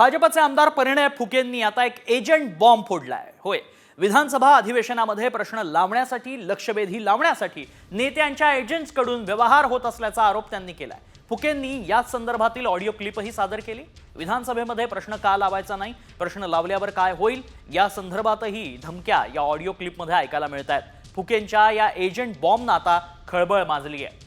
भाजपचे आमदार परिणय फुकेंनी आता एक एजंट बॉम्ब फोडलाय. होय विधानसभा अधिवेशनामध्ये प्रश्न लावण्यासाठी लक्षवेधी लावण्यासाठी नेत्यांच्या एजंट्सकडून व्यवहार होत असल्याचा आरोप त्यांनी केलाय. फुकेंनी याच संदर्भातील ऑडिओ क्लिपही सादर केली. विधानसभेमध्ये प्रश्न का लावायचा नाही प्रश्न लावल्यावर काय होईल या संदर्भातही धमक्या या ऑडिओ क्लिपमध्ये ऐकायला मिळत आहेत फुकेंच्या या एजंट बॉम्बनं आता खळबळ माजली आहे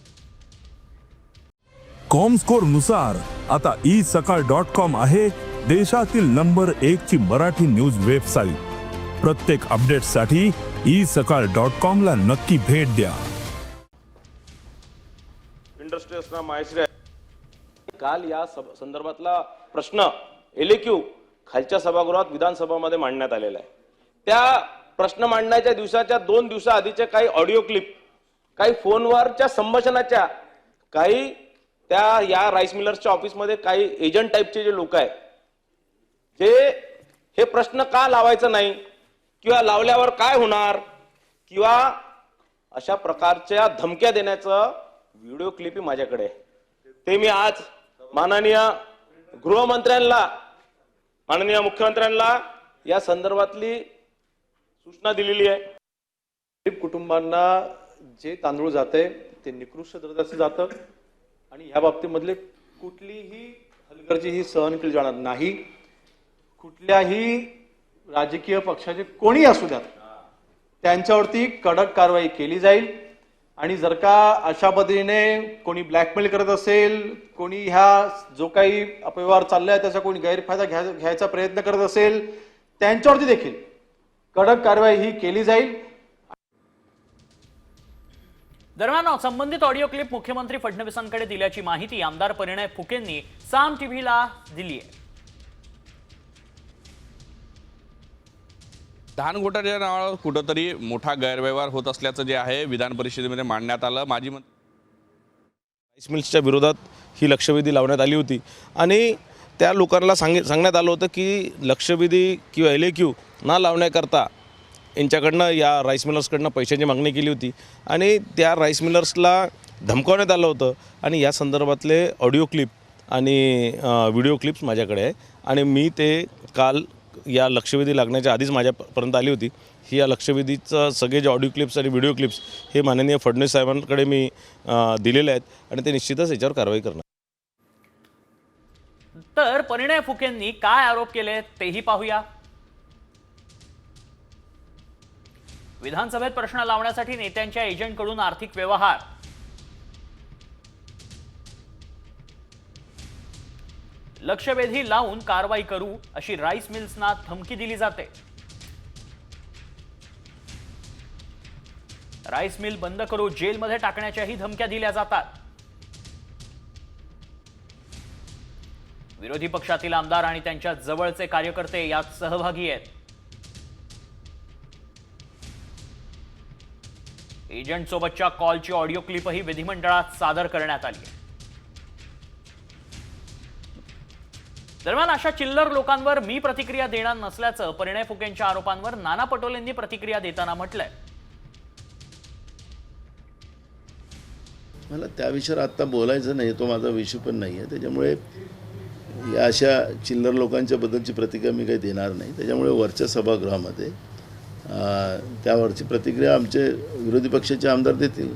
कॉमस्कोरनुसार आता ई सकाळ डॉट कॉम आहे देशातील नंबर एक ची मराठी न्यूज वेबसाईट. प्रत्येक अपडेटसाठी ई सकाळ डॉट कॉम ला नक्की भेट द्या. इंडस्ट्री असणार आहे. काल या संदर्भातला प्रश्न एलेक्यू खालच्या सभागृहात विधानसभामध्ये मांडण्यात आलेला आहे. त्या प्रश्न मांडण्याच्या दिवसाच्या दोन दिवसाआधीचे काही ऑडिओ क्लिप काही फोनवरच्या संभाषणाच्या काही त्या या राईस मिलर्सच्या ऑफिसमध्ये काही एजंट टाईपचे जे लोक आहेत जे हे प्रश्न का लावायचं नाही? किंवा लावल्यावर काय होणार? किंवा अशा प्रकारच्या धमक्या देण्याचं व्हिडिओ क्लिपही माझ्याकडे आहे. ते मी आज माननीय गृहमंत्र्यांना माननीय मुख्यमंत्र्यांना या संदर्भातली सूचना दिलेली आहे. गरीब कुटुंबांना जे तांदूळ जाते ते निकृष्ट दर्जाचं जातं. आणि या बाबतीमधले कुठलीही हलगर्जी ही सहन केली जाणार नाही. कुठल्याही राजकीय पक्षाचे कोणी असू द्यात त्यांच्यावरती कडक कारवाई केली जाईल. आणि जर का अशा पद्धतीने कोणी ब्लॅकमेल करत असेल कोणी ह्या जो काही अपव्यवहार चाललाय त्याचा कोणी गैरफायदा घ्या घ्यायचा प्रयत्न करत असेल त्यांच्यावरती देखील कडक कारवाई ही केली जाईल. दरम्यान संबंधित ऑडिओ क्लिप मुख्यमंत्री फडणवीसांकडे दिल्याची माहिती आमदार परिणय फुकेंनी साम टीव्हीला दिली आहे धान घोटाळ्याच्या नावावर कुठंतरी मोठा गैरव्यवहार होत असल्याचं जे आहे विधान परिषदेमध्ये मांडण्यात आलं. माजी मंत्री राईस मिल्सच्या विरोधात ही लक्षवेधी लावण्यात आली होती. आणि त्या लोकांना सांग सांगण्यात आलं होतं की लक्षवेधी किंवा एल क्यू न लावण्याकरता यांच्याकडनं या राईस मिलर्सकडनं पैशाची मागणी केली होती. आणि त्या राईस मिलर्सला धमकावण्यात आलं होतं. आणि या संदर्भातले ऑडिओ क्लिप आणि व्हिडिओ क्लिप्स माझ्याकडे आहे. आणि मी ते काल या लक्षवेधी लागण्याच्या आधीच माझ्यापर्यंत आली होती. ही या लक्षवेधीचं सगळे जे ऑडिओ क्लिप्स आणि व्हिडिओ क्लिप्स हे माननीय फडणवीस साहेबांकडे मी दिलेले आहेत आणि ते निश्चितच याच्यावर कारवाई करणार. तर परिणय फुकेंनी काय आरोप केले तेही पाहूया. विधानसभेत प्रश्न लावण्यासाठी नेत्यांच्या एजंटकडून आर्थिक व्यवहार. लक्षवेधी लावून कारवाई करू अशी राईस मिल्सना धमकी दिली जाते. राईस मिल बंद करू जेलमध्ये टाकण्याच्याही धमक्या दिल्या जातात. विरोधी पक्षातील आमदार आणि त्यांच्या जवळचे कार्यकर्ते यात सहभागी आहेत. एजंट सोबतच्या कॉलची ऑडिओ क्लिपही विधिमंडळात सादर करण्यात आली आहे. दरम्यान अशा चिल्लर लोकांवर मी प्रतिक्रिया देणार नसल्याचं परिणय फुकेंच्या आरोपांवर नाना पटोलेंनी प्रतिक्रिया देताना म्हटलंय. मला त्या विषयावर आत्ता बोलायचं नाही तो माझा विषय पण नाही आहे. त्याच्यामुळे या अशा चिल्लर लोकांच्या बद्दलची प्रतिक्रिया मी काही देणार नाही. त्याच्यामुळे वरच्या सभागृहामध्ये त्यावरची प्रतिक्रिया आमचे विरोधी पक्षाचे आमदार देतील.